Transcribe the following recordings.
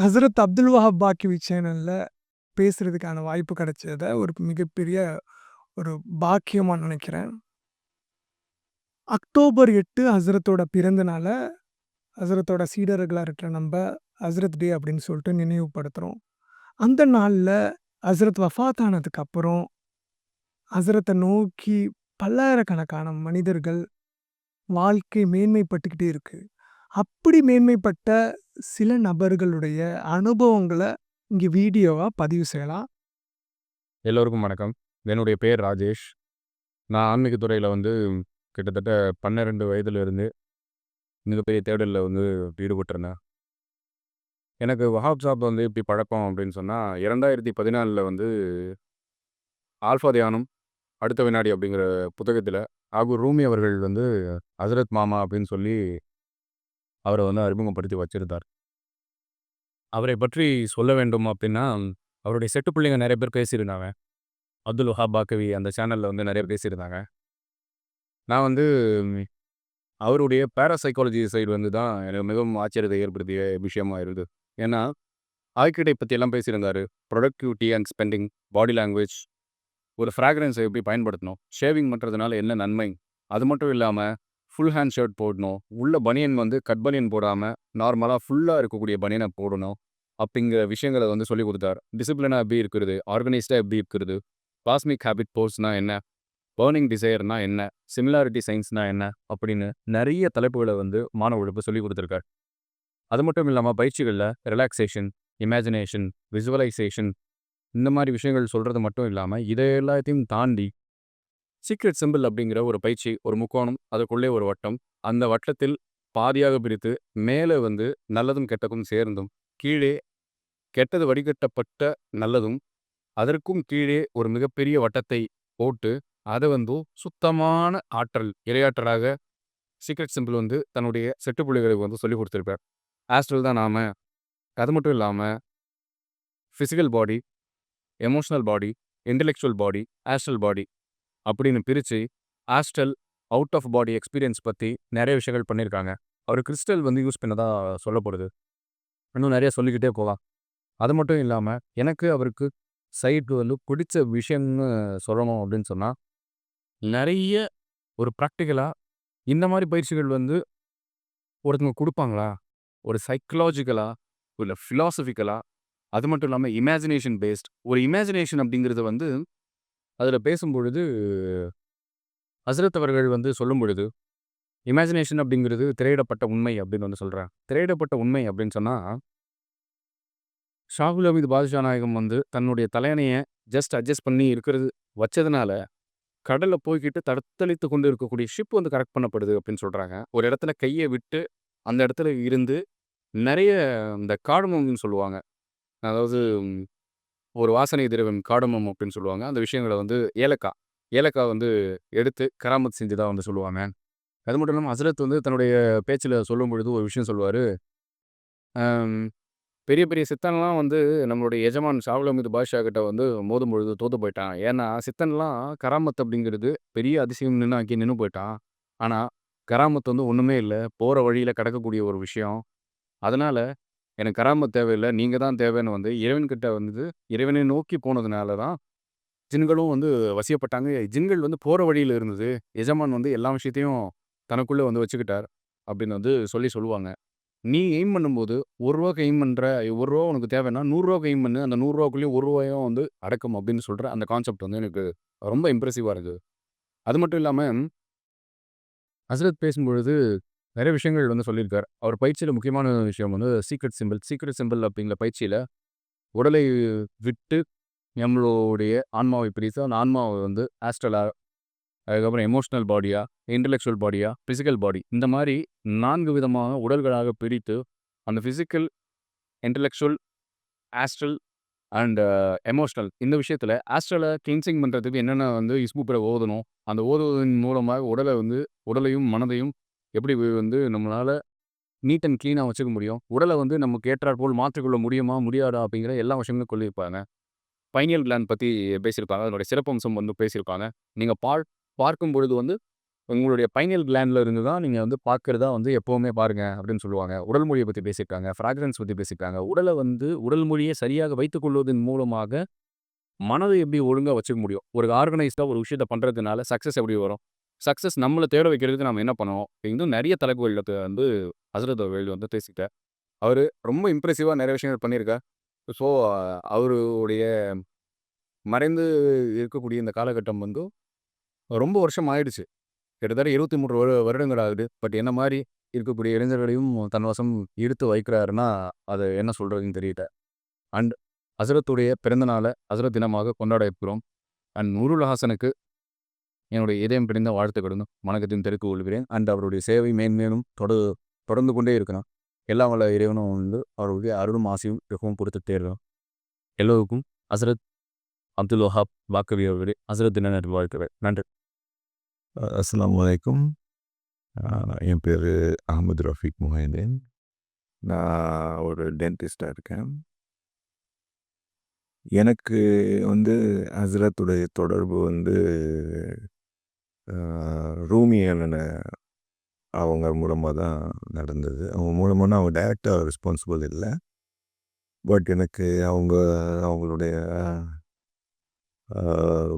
ஹசரத் அப்துல் வஹாப் பாக்கிவி சேனலில் பேசுகிறதுக்கான வாய்ப்பு கிடைச்சத ஒரு மிகப்பெரிய ஒரு பாக்கியமாக நினைக்கிறேன். அக்டோபர் எட்டு ஹசரத்தோட பிறந்த ஹசரத்தோட சீடர்களாக இருக்கிற நம்ம ஹசரத் டே அப்படின்னு சொல்லிட்டு நினைவுபடுத்துகிறோம் அந்த நாளில் ஹசரத் வஃத் ஆனதுக்கப்புறம் ஹசரத்தை நோக்கி பல்லாயிரக்கணக்கான மனிதர்கள் வாழ்க்கை மேன்மைப்பட்டுக்கிட்டே இருக்குது அப்படி மேன்மைப்பட்ட சில நபர்களுடைய அனுபவங்கள இங்க வீடியோவா பதிவு செய்யலாம். எல்லோருக்கும் வணக்கம். என்னுடைய பேர் ராஜேஷ். நான் ஆன்மீக துறையில வந்து கிட்டத்தட்ட 12 வயதிலிருந்து மிகப்பெரிய தேடல்ல வந்து ஈடுபட்டிருந்தேன். எனக்கு வஹாப் சாப் வந்து எப்படி பழக்கம் அப்படின்னு சொன்னா, 2014ல வந்து ஆல்ஃபா தியானம், அடுத்த வினாடி அப்படிங்கிற புத்தகத்தில ஆகூர் ரூமி அவர்கள் வந்து ஹசரத் மாமா அப்படின்னு சொல்லி அவரை வந்து அறிமுகப்படுத்தி வச்சிருந்தார். அவரை பற்றி சொல்ல வேண்டும் அப்படின்னா, அவருடைய செட்டு பிள்ளைங்க நிறைய பேர் பேசியிருந்தாங்க. அப்துல் வஹாப் பாக்கவி அந்த சேனலில் வந்து நிறைய பேசியிருந்தாங்க. நான் வந்து அவருடைய பேராசைக்காலஜி சைடு வந்து தான் எனக்கு மிகவும் ஆச்சரியத்தை ஏற்படுத்திய விஷயமா இருந்தது. ஏன்னா, ஆய்க்கிடை பற்றியெல்லாம் பேசியிருந்தாரு. Productivity and spending, body language, ஒரு ஃப்ராக்ரன்ஸை எப்படி பயன்படுத்தணும், ஷேவிங் பண்ணுறதுனால என்ன நன்மை, அது மட்டும் இல்லாமல் ஃபுல் ஹேண்ட் ஷர்ட் போடணும், உள்ள பனியன் வந்து கட் பனியன் போடாம நார்மலா ஃபுல்லா இருக்கக்கூடிய பனியனை போடணும், அப்படிங்கிற விஷயங்கள வந்து சொல்லிக் கொடுத்தார். டிசிப்ளினா எப்படி இருக்கிறது, ஆர்கனைஸ்டா எப்படி இருக்கிறது, காஸ்மிக் ஹேபிட் போர்ஸ்னா என்ன, பர்னிங் டிசையர்னா என்ன, சிமிலாரிட்டி சயின்ஸ்னா என்ன? அப்படின்னு நிறைய தலைப்புகள வந்து மாணவர்களுக்கு சொல்லிக் கொடுத்துருக்கார். அது மட்டும் இல்லாம பயிற்சிகள்ல ரிலாக்ஸேஷன் இமேஜினேஷன், விசுவலைசேஷன் இந்த மாதிரி விஷயங்கள் சொல்றது மட்டும் இல்லாம, இதை எல்லாத்தையும் தாண்டி சீக்ரெட் சிம்பிள் அப்படிங்கிற ஒரு பயிற்சி, ஒரு முக்கோணம், அதுக்குள்ளே ஒரு வட்டம், அந்த வட்டத்தில் பாதியாக பிரித்து, மேலே வந்து நல்லதும் கெட்டதும் சேர்ந்தும், கீழே கெட்டது வடிகட்டப்பட்ட நல்லதும், அதற்கும் கீழே ஒரு மிகப்பெரிய வட்டத்தை போட்டு, அத வந்து சுத்தமான ஆற்றல், இரையாற்றலாக சீக்ரெட் சிம்பிள் வந்து தன்னுடைய செட்டு புள்ளிகளுக்கு வந்து சொல்லிக் கொடுத்துருப்பார் ஆஸ்ட்ரல் தான் நாம. அது மட்டும் இல்லாம physical body, emotional body, intellectual body, astral body அப்படின்னு பிரிச்சு, astral out of body experience பத்தி நிறைய விஷயங்கள் பண்ணியிருக்காங்க. அவரு கிறிஸ்டல் வந்து யூஸ் பண்ணதா சொல்லப்படுது. இன்னும் நிறைய சொல்லிக்கிட்டே போகலாம் அது மட்டும் இல்லாம, எனக்கு அவருக்கு சைடு வந்து பிடிச்ச விஷயம்னு சொல்லணும் அப்படின்னு சொன்னா, நிறைய ஒரு பிராக்டிகலா இந்த மாதிரி பயிற்சிகள் வந்து ஒருத்தவங்க குடுப்பாங்களா? ஒரு சைக்கலாஜிக்கலாக இல்ல ஃபிலாசபிக்கலாக அது மட்டும் இல்லாம இமேஜினேஷன் பேஸ்ட் ஒரு இமேஜினேஷன் அப்படிங்கிறது வந்து, அதில் பேசும்பொழுது ஹஸ்ரத் அவர்கள் வந்து சொல்லும்பொழுது, இமேஜினேஷன் அப்படிங்கிறது திரையிடப்பட்ட உண்மை அப்படின்னு வந்து சொல்கிறேன் திரையிடப்பட்ட உண்மை அப்படின்னு சொன்னால் ஷாகுல் அமீது பாதுஷா நாயகம் வந்து தன்னுடைய தலையணையை ஜஸ்ட் அட்ஜஸ்ட் பண்ணி இருக்கிறது வச்சதுனால, கடலில் போய்க்கிட்டு தத்தளித்துக் கொண்டு இருக்கக்கூடிய ஷிப் வந்து கரெக்ட் பண்ணப்படுது அப்படின்னு சொல்கிறாங்க ஒரு இடத்துல கையை விட்டு, அந்த இடத்துல இருந்து நிறைய இந்த கார்டமம்னு சொல்லுவாங்க. அதாவது ஒரு வாசனை திரவியம் காடமம் அப்படின்னு சொல்லுவாங்க. அந்த விஷயங்கள வந்து ஏலக்காய், ஏலக்காய் வந்து எடுத்து கராமத் செஞ்சதா வந்து சொல்லுவாங்க. அது மட்டும் இல்லாமல் ஹசரத் வந்து தன்னுடைய பேச்சில் சொல்லும் பொழுது ஒரு விஷயம் சொல்லுவார் பெரிய பெரிய சித்தன்லாம் வந்து நம்மளுடைய எஜமான் ஷாகுல் ஹமீது பாதுஷா கிட்ட வந்து மோதும் பொழுது தோத்து போயிட்டான். ஏன்னா, சித்தன்லாம் கராமத் அப்படிங்கிறது பெரிய அதிசயம்னு ஆக்கி நின்று போயிட்டான். ஆனால் கராமத் வந்து ஒன்றுமே இல்லை போகிற வழியில் கிடக்கக்கூடிய ஒரு விஷயம். அதனால் எனக்கு கராம தேவையில்ல. நீங்க தான் தேவைன்னு வந்து இறைவன்கிட்ட வந்து இறைவனை நோக்கி போனதுனால தான், ஜின்களும் வந்து வசியப்பட்டாங்க. ஜின்கள் வந்து போற வழியில இருந்தது. எஜமான் வந்து எல்லா விஷயத்தையும் தனக்குள்ள வந்து வச்சுக்கிட்டார். அப்படின்னு வந்து சொல்லி சொல்லுவாங்க. நீ எய்ம் பண்ணும்போது ஒரு ரூபா எய்ம் பண்ற, ஒரு ரூபா உனக்கு தேவைன்னா நூறுரூவா எய்ம் பண்ணு. அந்த நூறுரூவாக்குள்ளேயும் ஒரு ரூபாயும் வந்து அடக்கம் அப்படின்னு சொல்ற அந்த கான்செப்ட் வந்து எனக்கு ரொம்ப இம்ப்ரெசிவாக இருக்குது அது மட்டும் இல்லாம ஹசரத் பேசும்பொழுது நிறைய விஷயங்கள் வந்து சொல்லியிருக்கார். அவர் பயிற்சியில் முக்கியமான விஷயம் வந்து சீக்ரெட் சிம்பிள். சீக்ரெட் சிம்பிள் அப்படிங்கிற பயிற்சியில, உடலை விட்டு நம்மளுடைய ஆன்மாவை பிரித்து, அந்த ஆன்மாவை வந்து ஆஸ்ட்ரலாக அதுக்கப்புறம் எமோஷனல் பாடியா, இன்டலெக்சுவல் பாடியா, பிசிக்கல் பாடி இந்த மாதிரி நான்கு விதமான உடல்களாக பிரித்து, அந்த physical, intellectual, astral and emotional இந்த விஷயத்தில் ஆஸ்ட்ரலை கிளீன்சிங் பண்றதுக்கு என்னென்ன வந்து இஸ்மு ஓதணும், அந்த ஓதுவதன் மூலமாக உடலை வந்து உடலையும், மனதையும் எப்படி வந்து நம்மளால நீட் அண்ட் க்ளீனாக வச்சுக்க முடியும். உடலை வந்து நமக்கு ஏற்றாற்போல் மாற்றிக்கொள்ள முடியுமா? முடியாதா? அப்படிங்கிற எல்லா விஷயங்களும் சொல்லியிருப்பாங்க. பைனியல் கிளாண்ட் பற்றி பேசியிருப்பாங்க. அதனுடைய சிறப்பம்சம் வந்து பேசியிருப்பாங்க. நீங்கள் பால் பார்க்கும் பொழுது வந்து உங்களுடைய பைனல் கிளாண்ட்ல இருந்து தான் நீங்கள் வந்து பார்க்குறதா வந்து எப்போவுமே பாருங்க அப்படின்னு சொல்லுவாங்க. உடல் மொழியை பற்றி பேசியிருக்காங்க. ஃப்ராக்ரன்ஸ் பற்றி பேசியிருக்காங்க. உடலை வந்து உடல் மொழியை சரியாக வைத்துக்கொள்வதன் மூலமாக மனதை எப்படி ஒழுங்காக வச்சுக்க முடியும்? ஒரு ஆர்கனைஸ்டாக ஒரு விஷயத்தை பண்ணுறதுனால சக்ஸஸ் எப்படி வரும்? சக்சஸ் நம்மள தேட வைக்கிறதுக்கு நம்ம என்ன பண்ணணும்? இன்னும் நிறைய தலைப்புகளில் வந்து ஹசரத் அவர்கள் வந்து பேசிட்டார். அவரு ரொம்ப இம்ப்ரெசிவா நிறைய விஷயங்கள் பண்ணியிருக்கார். ஸோ அவருடைய மறைந்து இருக்கக்கூடிய இந்த காலகட்டம் வந்து ரொம்ப வருஷம் ஆயிடுச்சு. கிட்டத்தட்ட 23 வரு வருடங்கள் ஆகுது. பட் என்ன மாதிரி இருக்கக்கூடிய இளைஞர்களையும் தன் வசம் ஈர்த்து வைக்கிறாருன்னா, அத என்ன சொல்றதுன்னு தெரியல. அண்ட் ஹசரத்துடைய பிறந்த நாள ஹசரத் தினமாக கொண்டாட இருக்கிறோம். அண்ட் நூருல் ஹாசனுக்கு என்னுடைய இதயம் பிடிந்த வாழ்த்துக்களும், வணக்கத்தையும் தெரிவித்துக் கொள்கிறேன். அண்ட் அவருடைய சேவை மேன்மேலும் தொட தொடர்ந்து கொண்டே இருக்கணும். எல்லாம் வல்ல இறைவனும் வந்து அவருடைய அருளும் ஆசையும் மிகவும் பொறுத்து தேர்தலும் எல்லோருக்கும் ஹசரத் அப்துல் வஹாப் வாக்கவி அவர்களே ஹசரத் தினர் நல்வாழ்த்துக்கள். நன்றி. அஸ்லாம் வலைக்கும் என் பேர் அஹமது ரஃபீக் முஹைதீன். நான் ஒரு டென்டிஸ்டாக இருக்கேன். எனக்கு வந்து ஹசரத்துடைய தொடர்பு வந்து ரூமி அண்ணன அவங்க மூலமாக தான் நடந்தது. அவங்க மூலமானா அவங்க டைரக்ட்டா ரெஸ்பான்சிபிள் இல்லை பட் எனக்கு அவங்க அவங்களுடைய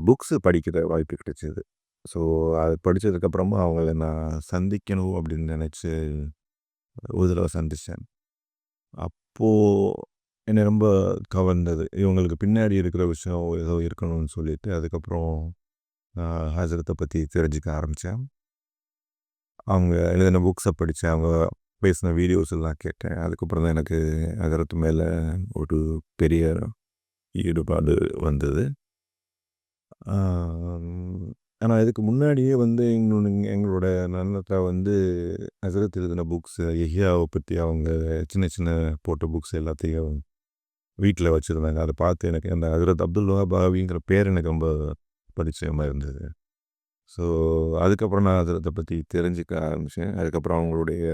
புக்ஸு படிக்கிற வாய்ப்பு கிடைச்சது. ஸோ அது படித்ததுக்கப்புறமா அவங்கள நான் சந்திக்கணும் அப்படின்னு நினச்சி ஒரு சந்தித்தேன் அப்போது என்னை ரொம்ப கவர்ந்தது. இவங்களுக்கு பின்னாடி இருக்கிற விஷயம் ஏதோ இருக்கணும்னு சொல்லிட்டு, அதுக்கப்புறம் ஹசரத்தை பற்றி தெரிஞ்சுக்க ஆரம்பித்தேன் அவங்க எழுதின புக்ஸை படித்தேன் அவங்க பேசின வீடியோஸ் எல்லாம் கேட்டேன். அதுக்கப்புறம் தான் எனக்கு ஹசரத்து மேலே ஒரு பெரிய ஈடுபாடு வந்தது. ஆனால் இதுக்கு முன்னாடியே வந்து இன்னொன்னு எங்களோட நன்னத்தா வந்து ஹசரத் எழுதின புக்ஸு எஹியாவை பற்றி அவங்க சின்ன சின்ன போட்ட புக்ஸ் எல்லாத்தையும் வீட்டில் வச்சுருந்தாங்க அதை பார்த்து எனக்கு அந்த ஹசரத் அப்துல் வஹாப் பேர் எனக்கு ரொம்ப பரிச்சயமாக இருந்தது. ஸோ அதுக்கப்புறம் நான் அதை பற்றி தெரிஞ்சுக்க ஆரம்பித்தேன் அதுக்கப்புறம் அவங்களுடைய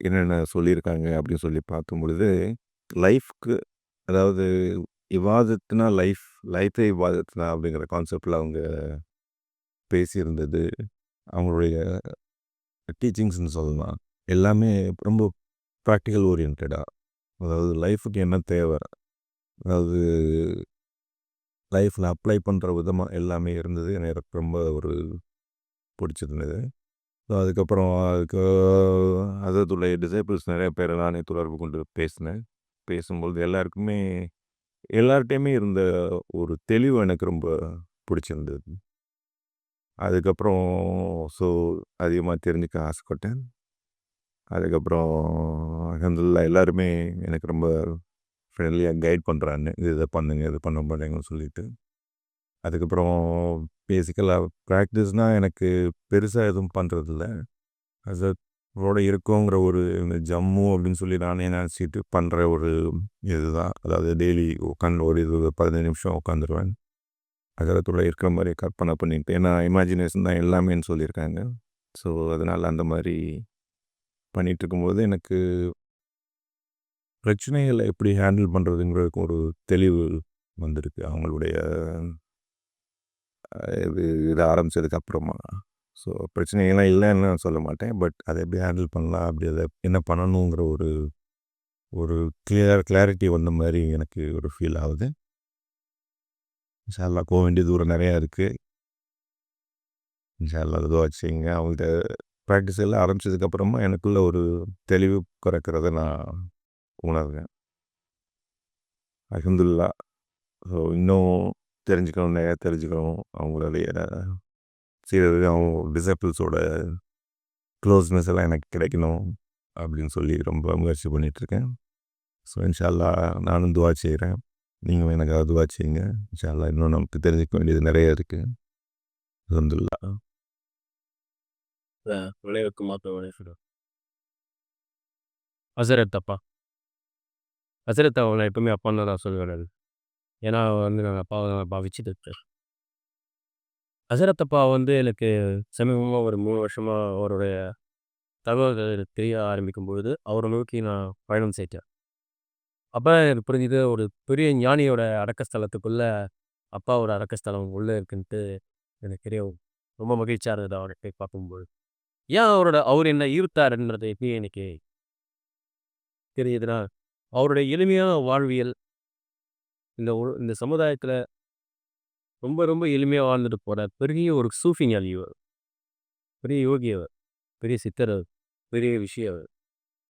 என்னென்ன சொல்லியிருக்காங்க அப்படின்னு சொல்லி பார்க்கும்பொழுது, லைஃப்க்கு அதாவது விவாதத்துனா லைஃப், லைஃபே விவாதத்துனா அப்படிங்கிற கான்செப்டில் அவங்க பேசியிருந்தது. அவங்களுடைய டீச்சிங்ஸ்னு சொல்லலாம். எல்லாமே ரொம்ப ப்ராக்டிக்கல் ஓரியன்டாக அதாவது லைஃபுக்கு என்ன தேவை? அதாவது லைஃப்பில் அப்ளை பண்ணுற விதமாக எல்லாமே இருந்தது. எனக்கு ரொம்ப ஒரு பிடிச்சிருந்தது. ஸோ அதுக்கப்புறம் அதுக்கு ஹஸ்ரத்துடைய டிசைபிள்ஸ் நிறைய பேர் நானே தொடர்பு கொண்டு பேசினேன். பேசும்பொழுது எல்லாருக்குமே எல்லார்ட்டையுமே இருந்த ஒரு தெளிவு எனக்கு ரொம்ப பிடிச்சிருந்தது. அதுக்கப்புறம் ஸோ அதிகமாக தெரிஞ்சுக்க ஆசைப்பட்டேன். அதுக்கப்புறம் அல்ஹம்துலில்லாஹ் எல்லாருமே எனக்கு ரொம்ப ஃப்ரெண்ட்லியாக கைட் பண்ணுறாங்க இது இதை பண்ணுங்க, இது பண்ண மாட்டேங்கன்னு சொல்லிட்டு. அதுக்கப்புறம் பேசிக்கலாக ப்ராக்டிஸ்னால் எனக்கு பெருசாக எதுவும் பண்ணுறதில்ல அது ஹஸ்ரத்தோட இருக்கோங்கிற ஒரு இந்த ஜம்மு அப்படின்னு சொல்லி நானே நினச்சிட்டு பண்ணுற ஒரு இதுதான். அதாவது டெய்லி உட்காந்து ஒரு இது 15 நிமிஷம் உட்காந்துருவேன். ஹஸ்ரத்தோட இருக்கிற மாதிரி கற்பனை பண்ணிட்டு. ஏன்னா இமேஜினேஷன் தான் எல்லாமேன்னு சொல்லியிருக்காங்க. ஸோ அதனால் அந்த மாதிரி பண்ணிகிட்டு இருக்கும்போது எனக்கு பிரச்சனைகளை எப்படி ஹேண்டில் பண்ணுறதுங்கிறதுக்கு ஒரு தெளிவு வந்திருக்கு. அவங்களுடைய இது இதை ஆரம்பிச்சதுக்கு அப்புறமா. ஸோ பிரச்சனைகள்லாம் இல்லைன்னு நான் சொல்ல மாட்டேன். பட் அதை எப்படி ஹேண்டில் பண்ணலாம்? அப்படி அதை என்ன பண்ணணுங்கிற ஒரு ஒரு கிளியர் கிளாரிட்டி வந்த மாதிரி எனக்கு ஒரு ஃபீல் ஆகுது. இன்ஷா போக வேண்டிய தூரம் நிறையா இருக்குது இன்ஷா இதுவாக வச்சுங்க செய்யுங்க. அவங்கள்ட்ட ப்ராக்டிஸ் எல்லாம் ஆரம்பிச்சதுக்கப்புறமா எனக்குள்ள ஒரு தெளிவு குறைக்கிறத நான் உணர்றேன். அல்ஹம்துலில்லாஹ். ஸோ இன்னும் தெரிஞ்சுக்கணும், நிறையா தெரிஞ்சுக்கணும். அவங்களுடைய சீரர்கள் அவங்க டிசைபிள்ஸோட க்ளோஸ்னஸ் எல்லாம் எனக்கு கிடைக்கணும். அப்படின்னு சொல்லி ரொம்ப முயற்சி பண்ணிகிட்ருக்கேன் ஸோ இன்ஷா அல்லாஹ் நானும் துவா செய்கிறேன் நீங்களும் எனக்காக துவா செய்யுங்க. இன்ஷால்லா இன்னும் நமக்கு தெரிஞ்சுக்க வேண்டியது நிறைய இருக்குது அல்ஹம்துலில்லாஹ். அ விளைவுக்கு மாத்தவனே ஹசரத் அப்பா. ஹசரத் அவங்கள எப்பவுமே அப்பான்னு தான் நான் சொல்லுவேன். ஏன்னா வந்து நாங்க அப்பாவ பாவிச்சுட்டு இருக்கேன். ஹசரத் அப்பா வந்து எனக்கு சமீபமா ஒரு மூணு வருஷமா அவருடைய தகவல்கள் எனக்கு தெரிய ஆரம்பிக்கும்பொழுது, அவரை நோக்கி நான் பயணம் செய்தேன் அப்போ எனக்கு புரிஞ்சுது ஒரு பெரிய ஞானியோட அடக்க ஸ்தலத்துக்குள்ள அப்பாவோட அடக்கஸ்தலம் உள்ளே உள்ள இருக்குன்ட்டு எனக்கு தெரியும் ரொம்ப மகிழ்ச்சியாக இருந்தது அவரை போய் பார்க்கும்போது. ஏன் அவரோட அவர் என்ன ஈர்த்தாருன்றது எப்படி எனக்கு தெரியுதுன்னா, அவருடைய எளிமையான வாழ்வியல் இந்த இந்த சமுதாயத்தில் ரொம்ப ரொம்ப எளிமையாக வாழ்ந்துட்டு போகிற பெரிய ஒரு சூஃபி ஞானி அவர். பெரிய யோகி அவர். பெரிய சித்தர் அவர். பெரிய விஷயம் அவர்.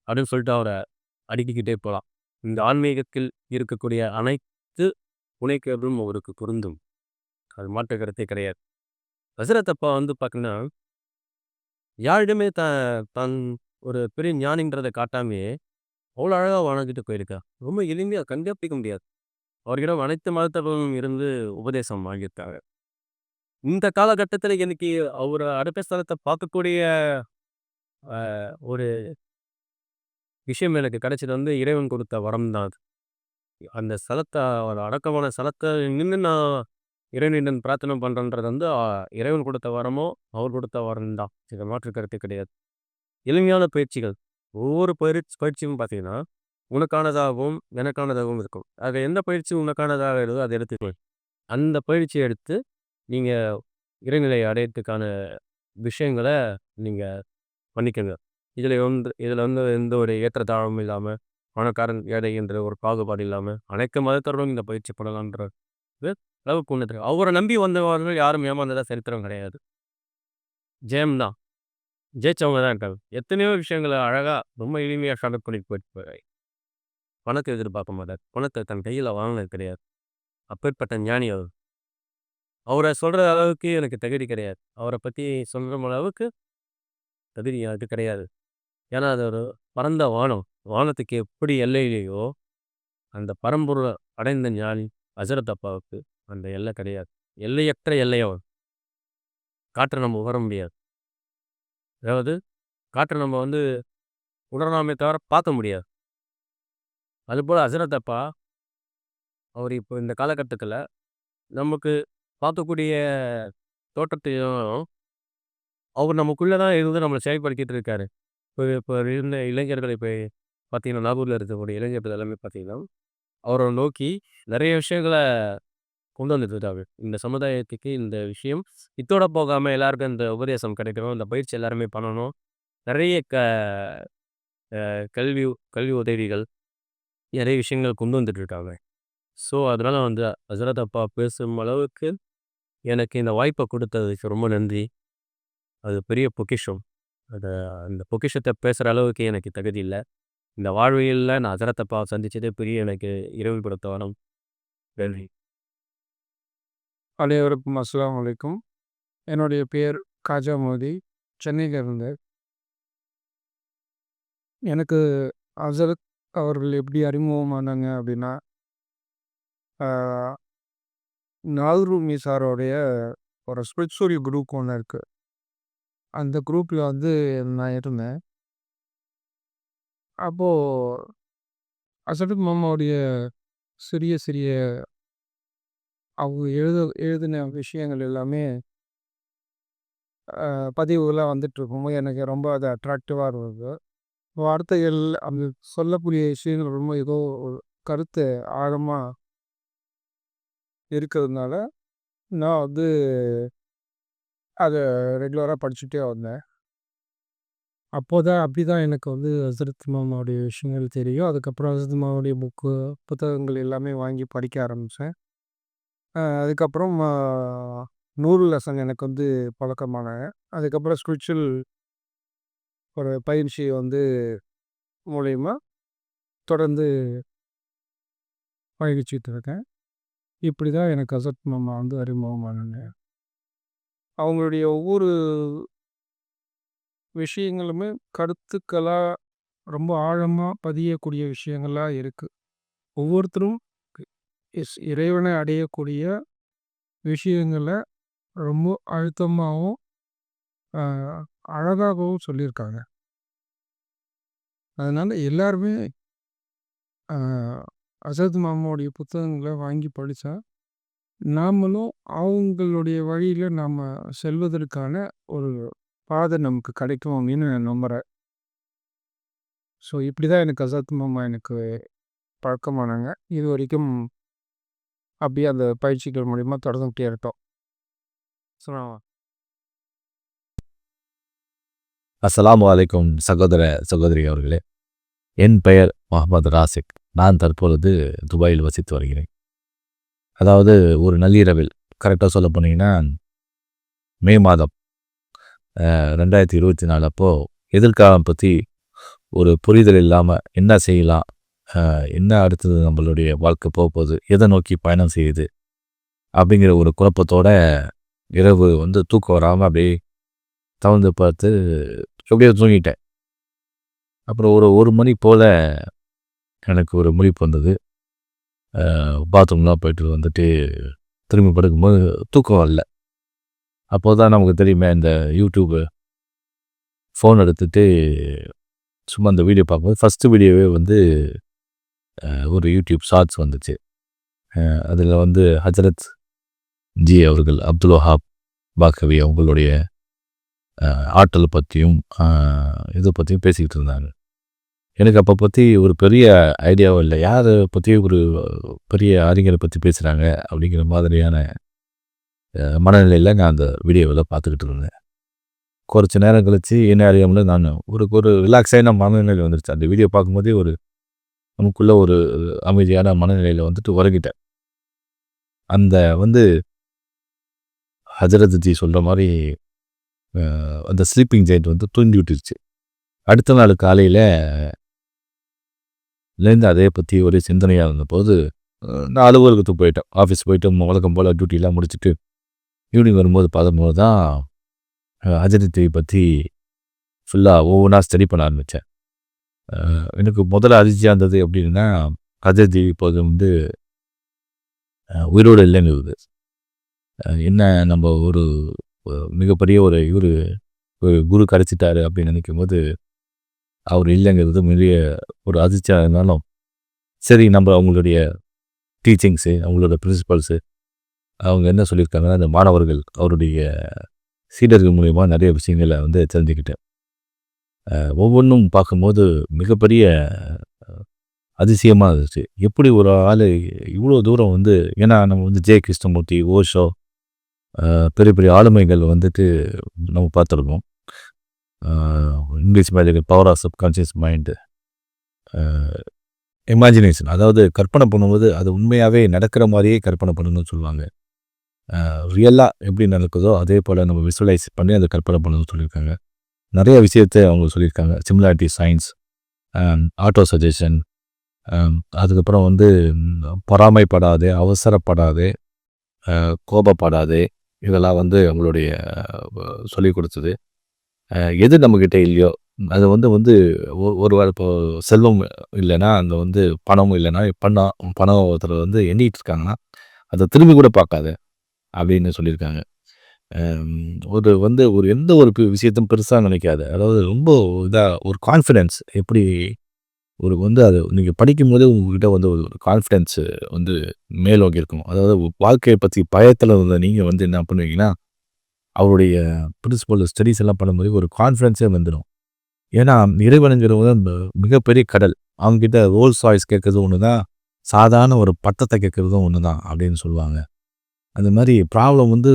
அப்படின்னு சொல்லிட்டு அவரை அடுக்கிக்கிட்டே போகலாம் இந்த ஆன்மீகத்தில் இருக்கக்கூடிய அனைத்து புனைக்கரும் அவருக்கு பொருந்தும். அது மாற்று கருத்தே கிடையாது. ஹசரத் அப்பா வந்து பார்த்தீங்கன்னா, யாரிடமே த தன் ஒரு பெரிய ஞானின்றதை காட்டாமே அவ்வளோ அழகாக வாழ்ந்துட்டு போயிருக்கா ரொம்ப எளிமையாக கண்டுபிடிக்க முடியாது. அவர்களிடம் அனைத்து மதத்தவர்களும் இருந்து உபதேசம் வாங்கியிருக்காங்க. இந்த காலகட்டத்தில் எனக்கு அவர் அடுத்த ஸ்தலத்தை பார்க்கக்கூடிய ஒரு விஷயம் எனக்கு கிடைச்சது வந்து இறைவன் கொடுத்த வரம் தான் அது. அந்த ஸ்தலத்தை ஒரு அடக்கமான ஸ்தலத்தை நின்று நான் இறைவனிடம் பிரார்த்தனை பண்ணுறன்றது வந்து இறைவன் கொடுத்த வரமோ, அவர் கொடுத்த வரம் தான். இதை மாற்று கருத்தே கிடையாது. எளிமையான பயிற்சிகள். ஒவ்வொரு பயிற்சி பயிற்சியும் பார்த்தீங்கன்னா, உனக்கானதாகவும், எனக்கானதாகவும் இருக்கும். ஆக எந்த பயிற்சி உனக்கானதாக இருந்தோ அதை எடுத்துக்கொள். அந்த பயிற்சியை எடுத்து நீங்கள் இறைநிலை அடையறதுக்கான விஷயங்கள நீங்கள் பண்ணிக்கோங்க இதில் வந்து இதில் வந்து எந்த ஒரு ஏற்றத்தாழ்வும் இல்லாமல் பணக்காரன், ஏழை என்ற ஒரு பாகுபாடு இல்லாமல் அனைத்து மதத்தவர்களும் இந்த பயிற்சி பண்ணலான்ற அளவுக்கு ஒன்று அவரை நம்பி வந்தவர்கள் யாரும் ஏமாந்ததாக சரித்திரம் கிடையாது. ஜெயம்தான் ஜெயிச்சவங்க தான் இருக்காங்க. எத்தனையோ விஷயங்களை அழகாக ரொம்ப எளிமையாக ஷார்ட் பண்ணிட்டு போயிட்டு போய் பணத்தை எதிர்பார்க்க மாட்டார். பணத்தை தன் கையில் வாங்கினது கிடையாது. அப்பேற்பட்ட ஞானி அவர். அவரை சொல்கிற அளவுக்கு எனக்கு தகுதி கிடையாது. அவரை பற்றி சொல்கிற அளவுக்கு தகுதி எனக்கு கிடையாது. ஏன்னா, அது ஒரு பரந்த வானம். வானத்துக்கு எப்படி எல்லையிலையோ அந்த பரம்பொருள அடைந்த ஞானி ஹசரத் அப்பாவுக்கு அந்த எல்லை கிடையாது. எல்லையற்ற எல்லை அவர். நம்ம உகர முடியாது. அதாவது காற்றை நம்ம வந்து உணரலாமே தவிர பார்க்க முடியாது. அதுபோல் ஹசரத் அப்பா, அவர் இப்போ இந்த காலகட்டத்தில் நமக்கு பார்க்கக்கூடிய தோற்றத்தையும், அவர் நமக்குள்ளே தான் இருந்து நம்மளை செயல்படுத்திகிட்டு இருக்காரு. இப்போ இப்போ இருந்த இளைஞர்கள் இப்போ பார்த்தீங்கன்னா, நாகூரில் இருக்கக்கூடிய இளைஞர்கள் எல்லாமே பார்த்தீங்கன்னா, அவரை நோக்கி நிறைய விஷயங்கள கொண்டு வந்துட்டு இந்த சமுதாயத்துக்கு இந்த விஷயம் இத்தோட போகாமல் எல்லாருக்கும் இந்த உபதேசம் கிடைக்கணும். இந்த பயிற்சி எல்லாருமே பண்ணணும். நிறைய க கல்வி கல்வி உதவிகள், நிறைய விஷயங்கள் கொண்டு வந்துட்டு இருக்காங்க. ஸோ, அதனால் வந்து ஹசரத் அப்பா பேசும் அளவுக்கு எனக்கு இந்த வாய்ப்பை கொடுத்ததுக்கு ரொம்ப நன்றி. அது பெரிய பொக்கிஷம். அதை அந்த பொக்கிஷத்தை பேசுகிற அளவுக்கு எனக்கு தகுதி இல்லை இந்த வாழ்வியலில் நான் ஹசரத் சந்தித்ததே பெரிய எனக்கு இறைவன் கொடுத்த நன்றி. அனைவருக்கும் அஸ்லாம் வலைக்கும் என்னுடைய பெயர் காஜா மோதி. சென்னையிலிருந்து. எனக்கு அசரத் அவர்கள் எப்படி அறிமுகமானாங்க அப்படின்னா, ஆ நாகூர் மீசாரோடைய ஒரு ஸ்பிரிச்சுவல் குரூப் ஒன்று இருக்குது அந்த குரூப்பில் வந்து நான் இருந்தேன். அப்போது அசரத் மாமாவுடைய சிறிய சிறிய அவங்க எழுத எழுதின விஷயங்கள் எல்லாமே பதிவுகளாக பதிவுகளா வந்துட்டுருக்கும்போது எனக்கு ரொம்ப அது அட்ராக்டிவாக இருந்தது. வார்த்தைகள் அந்த சொல்லக்கூடிய விஷயங்கள் ரொம்ப ஏதோ ஒரு கருத்து ஆழமாக இருக்கிறதுனால, நான் வந்து அதை ரெகுலராக படிச்சுட்டே வந்தேன். அப்போதான் அப்படிதான் எனக்கு வந்து ஹசரத் மாமாவுடைய விஷயங்கள் தெரியும். அதுக்கப்புறம் ஹசரத் மாமாவுடைய புக்கு, புத்தகங்கள் எல்லாமே வாங்கி படிக்க ஆரம்பித்தேன் அதுக்கப்புறம் நூறு லெசன் எனக்கு வந்து பழக்கமானாங்க. அதுக்கப்புறம் ஸ்பிரிச்சுவல் ஒரு பயிற்சி வந்து மூலயமா தொடர்ந்து பயிற்சிட்டு இருக்கேன். இப்படி தான் எனக்கு அசத் மாமா வந்து அறிமுகமானாங்க. அவங்களுடைய ஒவ்வொரு விஷயங்களுமே கருத்துக்களாக ரொம்ப ஆழமாக பதியக்கூடிய விஷயங்களாக இருக்குது ஒவ்வொருத்தரும் இஸ் இறைவனை அடையக்கூடிய விஷயங்களை ரொம்ப அழுத்தமாகவும் அழகாகவும் சொல்லியிருக்காங்க. அதனால் எல்லாருமே அசத் மாமாவுடைய புத்தகங்களை வாங்கி படித்தா நாமளும் அவங்களுடைய வழியில் நாம் செல்வதற்கான ஒரு பாதை நமக்கு கிடைக்கும் அப்படின்னு நான் நம்புகிறேன் ஸோ, இப்படி தான் எனக்கு அசத் மாமா எனக்கு பழக்கமானாங்க. இது வரைக்கும் அப்படியே அந்த பயிற்சிகள் மூலிமா தொடர்ந்துகிட்டே இருக்கோம். அஸ்ஸலாம். அஸ்ஸலாமு அலைக்கும் சகோதர சகோதரி அவர்களே என் பெயர் முகமது ராசிக் நான் தற்பொழுது துபாயில் வசித்து வருகிறேன் அதாவது ஒரு நள்ளிரவில் கரெக்டாக சொல்ல போனீங்கன்னா மே மாதம் ரெண்டாயிரத்தி இருபத்தி நாலு அப்போது எதிர்காலம் பற்றி ஒரு புரிதல் இல்லாமல் என்ன செய்யலாம் என்ன அடுத்தது நம்மளுடைய வாழ்க்கை போக போகுது எதை நோக்கி பயணம் செய்யுது? அப்படிங்கிற ஒரு குழப்பத்தோட இரவு வந்து தூக்கம் வராமல் அப்படியே தவழ்ந்து பார்த்து எப்படியோ தூங்கிட்டேன். அப்புறம் ஒரு ஒரு மணி போல் எனக்கு ஒரு முழிப்பு வந்தது. பாத்ரூம்லாம் போயிட்டு வந்துட்டு திரும்பி படுக்கும்போது தூக்கம் வரல. அப்போ தான் நமக்கு தெரியுமே இந்த யூடியூப்பு ஃபோன் எடுத்துகிட்டு சும்மா அந்த வீடியோ பார்க்கும்போது ஃபஸ்ட்டு வீடியோவே வந்து ஒரு யூடியூப் ஷார்ட்ஸ் வந்துச்சு. அதில் வந்து ஹஜரத் ஜி அவர்கள் அப்துல் வஹாப் பாகவி அவங்களுடைய ஆற்றல் பற்றியும் இதை பற்றியும் பேசிக்கிட்டு இருந்தாங்க. எனக்கு அப்போ பற்றி ஒரு பெரிய ஐடியாவும் இல்லை. யாரை பற்றி ஒரு பெரிய அறிஞரை பற்றி பேசுகிறாங்க அப்படிங்கிற மாதிரியான மனநிலையில் நான் அந்த வீடியோவில் பார்த்துக்கிட்டு இருந்தேன். குறைச்ச நேரம் கழித்து என்ன அறியாமல் நான் ஒரு ஒரு ரிலாக்ஸாக நான் வந்துருச்சு. அந்த வீடியோ பார்க்கும்போதே ஒரு நமக்குள்ளே ஒரு அமைதியான மனநிலையில் வந்துட்டு உறங்கிட்டேன். அந்த வந்து ஹஜரத்ஜி சொல்கிற மாதிரி அந்த ஸ்லீப்பிங் ஜெயிண்ட் வந்து தூண்டி விட்டுருச்சு. அடுத்த நாள் காலையில் லேருந்து அதே பற்றி ஒரு சிந்தனையாக இருந்தபோது நான் அலுவலகத்துக்கு போயிட்டேன். ஆஃபீஸ் போயிட்டு வழக்கம் போல் டியூட்டிலாம் முடிச்சுட்டு ஈவினிங் வரும்போது பார்க்கும்போது தான் அஜித் டிவி பற்றி ஃபுல்லாக ஒவ்வொன்றா ஸ்டடி பண்ண ஆரம்பித்தேன் எனக்கு முதல்ல அதிர்ச்சியாக இருந்தது அப்படின்னா அஜித் டிவி இப்போது வந்து உயிரோடு இல்லைங்கிறது என்ன நம்ம ஒரு மிகப்பெரிய ஒரு இவர் ஒரு குரு கிடச்சிட்டாரு அப்படின்னு நினைக்கும்போது அவர் இல்லைங்கிறது பெரிய ஒரு அதிர்ச்சியாக இருந்தாலும் சரி நம்ம அவங்களுடைய டீச்சிங்ஸு அவங்களோட பிரின்சிபல்ஸு அவங்க என்ன சொல்லியிருக்காங்கன்னா அந்த மாணவர்கள் அவருடைய சீடர்கள் மூலிமா நிறைய விஷயங்களை வந்து தெரிஞ்சுக்கிட்டேன். ஒவ்வொன்றும் பார்க்கும்போது மிகப்பெரிய அதிசயமாக இருந்துச்சு. எப்படி ஒரு ஆள் இவ்வளோ தூரம் வந்து ஏன்னா நம்ம வந்து ஜெய கிருஷ்ணமூர்த்தி ஓஷோ பெரிய பெரிய ஆளுமைகள் வந்துட்டு நம்ம பார்த்துருக்கோம். English magic power of subconscious mind imagination அதாவது கற்பனை பண்ணும்போது அது உண்மையாகவே நடக்கிற மாதிரியே கற்பனை பண்ணணும்னு சொல்லுவாங்க. ரியலாக எப்படி நடக்குதோ அதே போல் நம்ம விசுவலைஸ் பண்ணி அதை கற்பனை பண்ணணும்னு சொல்லியிருக்காங்க. நிறைய விஷயத்தை அவங்க சொல்லியிருக்காங்க. சிமிலாரிட்டி சயின்ஸ் ஆட்டோ சஜஷன் அதுக்கப்புறம் வந்து பொறாமைப்படாது பொறாமைப்படாதே அவசரப்படாதே கோபப்படாதே இதெல்லாம் வந்து அவங்களுடைய சொல்லி கொடுத்தது. எது நம்மக்கிட்ட இல்லையோ அது வந்து வந்து ஒ- ஒரு இப்போ செல்வம் இல்லைன்னா அந்த வந்து பணமும் இல்லைன்னா பணம் பணம் ஒருத்தர் வந்து எண்ணிகிட்டு இருக்காங்கன்னா அதை திரும்பி கூட பார்க்காது அப்படின்னு சொல்லியிருக்காங்க. ஒரு வந்து ஒரு எந்த ஒரு விஷயத்தையும் பெருசாக நினைக்காது. அதாவது ரொம்ப இதாக ஒரு கான்ஃபிடென்ஸ் எப்படி ஒரு வந்து அது நீங்கள் படிக்கும்போதே உங்ககிட்ட வந்து ஒரு கான்ஃபிடென்ஸ் வந்து மேலோங்கி இருக்கும். அதாவது வாழ்க்கையை பற்றி பயத்தில் இருந்த நீங்கள் வந்து என்ன பண்ணுவீங்கன்னா அவருடைய பிரின்சிபல் ஸ்டடீஸ் எல்லாம் பண்ணும்போது ஒரு கான்ஃபிடென்ஸே வந்துடும் ஏன்னா இறைவனுங்கிறவங்க வந்து மிகப்பெரிய கடல். அவங்ககிட்ட ரோல்ஸ் வாய்ஸ் கேட்குறது ஒன்று தான் சாதாரண ஒரு பட்டத்தை கேட்குறதும் ஒன்று தான் அப்படின்னு சொல்லுவாங்க. அந்த மாதிரி ப்ராப்ளம் வந்து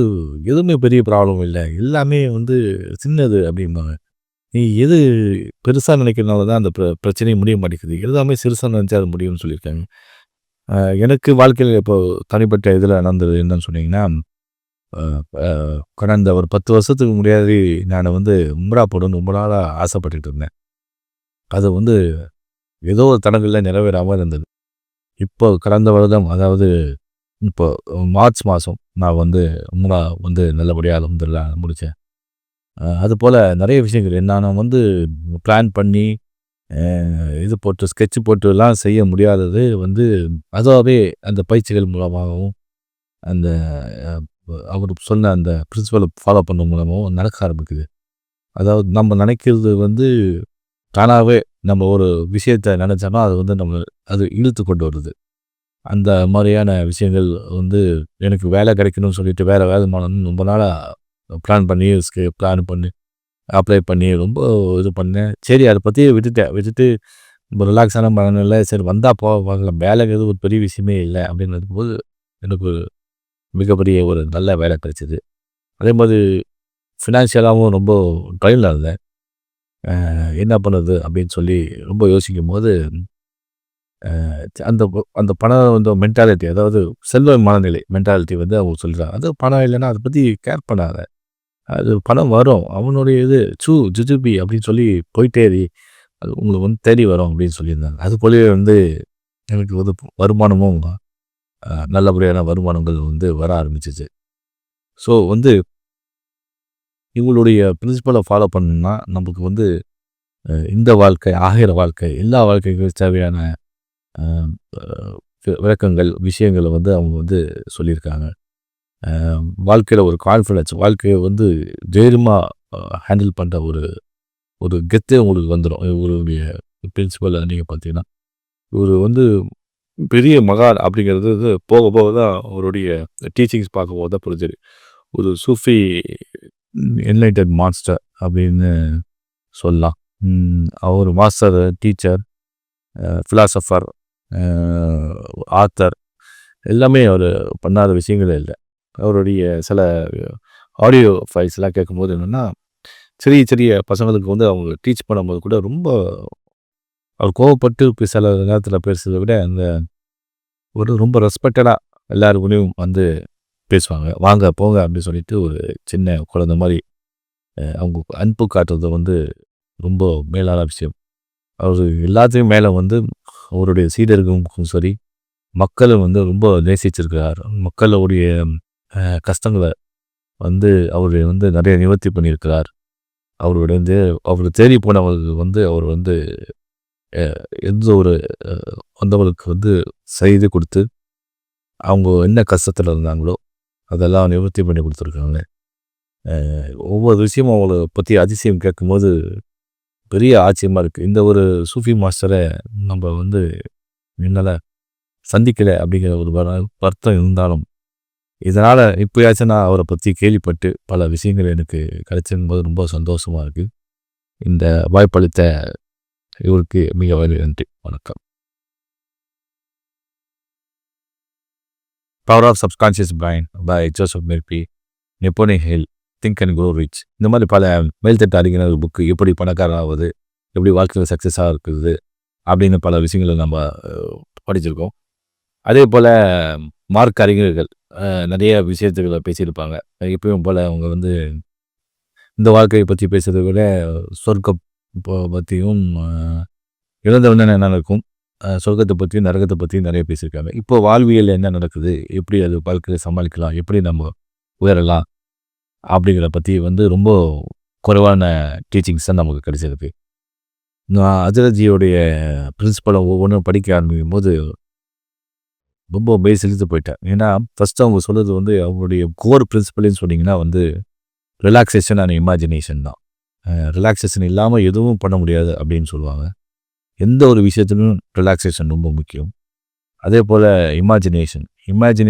எதுவுமே பெரிய ப்ராப்ளம் இல்லை. எல்லாமே வந்து சின்னது அப்படிம்பாங்க. நீ எது பெருசாக நினைக்கிறனால தான் அந்த பிர பிரச்சனையும் முடிய மாட்டேங்குது. எல்லாமே சிறுசாக நினச்சா அது முடியும்னு சொல்லியிருக்காங்க. எனக்கு வாழ்க்கையில் இப்போ தனிப்பட்ட இதில் நடந்தது என்னன்னு சொன்னீங்கன்னா கடந்த ஒரு பத்து வருஷத்துக்கு முன்னாடி நான் வந்து உம்ரா போடணும்னு ரொம்ப நாளாக ஆசைப்பட்டுட்டு இருந்தேன். அது வந்து ஏதோ ஒரு தடங்களில் நிறைவேறாமல் இருந்தது. இப்போ கடந்த வருடம் அதாவது இப்போ மார்ச் மாதம் நான் வந்து உங்களா வந்து நல்லபடியாக அலமதுல்லா முடித்தேன் அதுபோல் நிறைய விஷயங்கள். நான் வந்து பிளான் பண்ணி இது போட்டு ஸ்கெட்ச் போட்டுலாம் செய்ய முடியாதது வந்து அதுவாகவே அந்த பயிற்சிகள் மூலமாகவும் அந்த அவர் சொன்ன அந்த பிரின்சிபலை ஃபாலோ பண்ண மூலமாகவும் நடக்க ஆரம்பிக்குது. அதாவது நம்ம நினைக்கிறது வந்து தானாகவே நம்ம ஒரு விஷயத்தை நினச்சோன்னா அது வந்து நம்ம அது இழுத்து கொண்டு வருது. அந்த மாதிரியான விஷயங்கள் வந்து எனக்கு வேலை கிடைக்கணும்னு சொல்லிட்டு வேறு வேலை மாணவன் ரொம்ப நாளாக பிளான் பண்ணி பிளான் பண்ணி அப்ளை பண்ணி ரொம்ப இது பண்ணேன். சரி அதை பற்றி விட்டுட்டேன். விட்டுட்டு ரொம்ப ரிலாக்ஸான மனநிலை சரி வந்தால் போ வாங்கலாம் வேலைங்கிறது ஒரு பெரிய விஷயமே இல்லை அப்படின்னு போது எனக்கு ஒரு மிகப்பெரிய ஒரு நல்ல வேலை கிடைச்சிது. அதே மாதிரி ஃபினான்ஷியலாகவும் ரொம்ப ட்ரைனில் இருந்தேன். என்ன பண்ணுறது அப்படின்னு சொல்லி ரொம்ப யோசிக்கும் போது அந்த அந்த பணம் வந்து மென்டாலிட்டி அதாவது செல்வ மனநிலை மென்டாலிட்டி வந்து அவங்க சொல்கிறாங்க அது பணம் இல்லைன்னா அதை பற்றி கேர் பண்ணாத. அது பணம் வரும். அவனுடைய இது சூ ஜுஜுபி அப்படின்னு சொல்லி போயிட்டேரி அது உங்களுக்கு வந்து தேடி வரும் அப்படின்னு சொல்லியிருந்தாங்க. அது போலவே வந்து எனக்கு வந்து வருமானமும் நல்லபடியான வருமானங்கள் வந்து வர ஆரம்பிச்சிச்சு. ஸோ வந்து இவங்களுடைய பிரின்சிபலை ஃபாலோ பண்ணணும்னா நமக்கு வந்து இந்த வாழ்க்கை ஆகிற வாழ்க்கை எல்லா வாழ்க்கைக்கும் தேவையான விளக்கங்கள் விஷயங்களை வந்து அவங்க வந்து சொல்லியிருக்காங்க. வாழ்க்கையில் ஒரு கான்ஃபிடன்ஸ் வாழ்க்கையை வந்து தைரியமாக ஹேண்டில் பண்ணுற ஒரு ஒரு கெத்தே உங்களுக்கு வந்துடும் இவருடைய பிரின்சிபல் நீங்கள் பார்த்தீங்கன்னா இவர் வந்து பெரிய மகான் அப்படிங்கிறது வந்து போக போக தான் அவருடைய டீச்சிங்ஸ் பார்க்கும்போது தான் புரிஞ்சுது. ஒரு சூஃபி என்லைட்டட் மாஸ்டர் அப்படின்னு சொல்லலாம். அவர் மாஸ்டர் டீச்சர் ஃபிலாசபர் ஆத்தர் எல்லாமே அவர் பண்ணாத விஷயங்களே இல்லை. அவருடைய சில ஆடியோ ஃபைல்ஸ்லாம் கேட்கும்போது என்னென்னா சிறிய சிறிய பசங்களுக்கு வந்து அவங்க டீச் பண்ணும்போது கூட ரொம்ப அவர் கோவப்பட்டு சில நேரத்தில் பேசுறதை விட அந்த ஒரு ரொம்ப ரெஸ்பெக்டடாக எல்லாருக்குள்ளேயும் வந்து பேசுவாங்க. வாங்க போங்க அப்படின்னு சொல்லிட்டு ஒரு சின்ன குழந்தை மாதிரி அவங்க அன்பு காட்டுறது வந்து ரொம்ப மேலான விஷயம். அவர் எல்லாத்தையும் மேலே வந்து அவருடைய சீடர்களுக்கும் சரி மக்களை வந்து ரொம்ப நேசிச்சிருக்கிறார். மக்களுடைய கஷ்டங்களை வந்து அவர் வந்து நிறைய நிவர்த்தி பண்ணியிருக்கிறார். அவருடைய வந்து அவர் தேடி போனவர்கள் வந்து அவர் வந்து எந்த ஒரு வந்தவர்களுக்கு வந்து செய்து கொடுத்து அவங்க என்ன கஷ்டத்தில் இருந்தாங்களோ அதெல்லாம் நிவர்த்தி பண்ணி கொடுத்துருக்காங்க. ஒவ்வொரு விஷயமும் அவங்கள பற்றி அதிசயம் கேட்கும்போது பெரிய ஆச்சரியமாக இருக்குது இந்த ஒரு சூஃபி மாஸ்டரை நம்ம வந்து என்னால் சந்திக்கலை அப்படிங்கிற ஒரு வர- வருத்தம் இருந்தாலும் இதனால் இப்போயாச்சும் நான் அவரை பற்றி கேள்விப்பட்டு பல விஷயங்கள் எனக்கு கிடைச்சிருக்கும்போது ரொம்ப சந்தோஷமாக இருக்குது இந்த வாய்ப்பளித்த இவருக்கு மிக வலி நன்றி. வணக்கம். Power of subconscious brain by Joseph Murphy Napoleon Hill think and grow rich இந்த மாதிரி பல மேல்தட்டு அறிஞர் புக்கு எப்படி பணக்காரன் ஆகுது எப்படி வாழ்க்கையில் சக்ஸஸாக இருக்குது அப்படின்னு பல விஷயங்களை நம்ம படிச்சிருக்கோம். அதே போல் மார்க் அறிஞர்கள் நிறைய விஷயத்துக்களை பேசியிருப்பாங்க. எப்பயும் போல் அவங்க வந்து இந்த வாழ்க்கையை பற்றி பேசுறதை விட சொர்க்கம் பற்றியும் அஹ், இழந்தவன என்ன நடக்கும்? சொர்க்கத்தை பற்றியும் நரகத்தை பற்றியும் நிறைய பேசியிருக்காங்க. இப்போ வாழ்வியல் என்ன நடக்குது? எப்படி அது வாழ்க்கையை சமாளிக்கலாம்? எப்படி நம்ம உயரலாம்? அப்படிங்கிறத பற்றி வந்து ரொம்ப குறைவான டீச்சிங்ஸ் தான் நமக்கு கிடைச்சிருக்கு. நான் அஜரஜியோடைய பிரின்சிபலை ஒவ்வொன்றும் படிக்க ஆரம்பிக்கும் போது ரொம்ப மெய் செலுத்து போயிட்டேன். ஏன்னா ஃபஸ்ட்டு அவங்க சொல்கிறது வந்து அவங்களுடைய கோர் பிரின்சிபல்னு சொன்னிங்கன்னா வந்து ரிலாக்ஸேஷன் அண்ட் இமேஜினேஷன் தான். ரிலாக்ஸேஷன் இல்லாமல் எதுவும் பண்ண முடியாது அப்படின்னு சொல்லுவாங்க. எந்த ஒரு விஷயத்திலும் ரிலாக்ஸேஷன் ரொம்ப முக்கியம். அதே போல் இமேஜினேஷன் இமேஜினே